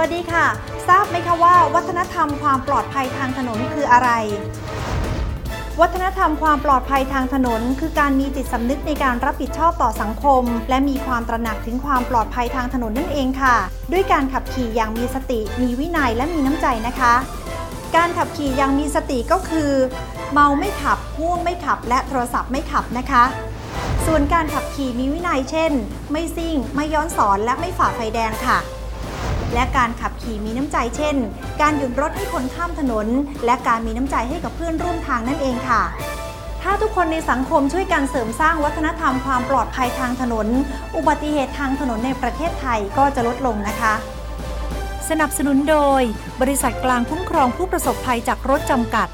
วัสดีค่ะ ทราบไหมคะว่า วัฒนธรรมความปลอดภัยทางถนนคืออะไร วัฒนธรรมความปลอดภัยทางถนน คือการมีจิตสำนึกในการรับผิดชอบต่อสังคม และมีความตระหนักถึงความปลอดภัยทางถนนนั่นเองค่ะ ด้วยการขับขี่อย่างมีสติ มีวินัยและมีน้ำใจนะคะ การขับขี่อย่างมีสติก็คือ เมาไม่ขับง่วงไม่ขับ และโทรศัพท์ไม่ขับนะคะส่วนการขับขี่มีวินัยเช่น ไม่ซิ่ง ไม่ย้อนสอนและไม่ฝ่าไฟแดงค่ะ และการขับขี่มีน้ำใจเช่น การหยุดรถให้คนข้ามถนน และการมีน้ำใจให้กับเพื่อนร่วมทางนั่นเองค่ะถ้าทุกคนในสังคมช่วยกันเสริมสร้างวัฒนธรรมความปลอดภัยทางถนน อุบัติเหตุทางถนนในประเทศไทยก็จะลดลงนะคะ สนับสนุนโดย บริษัทกลางคุ้มครองผู้ประสบภัยจากรถจำกัด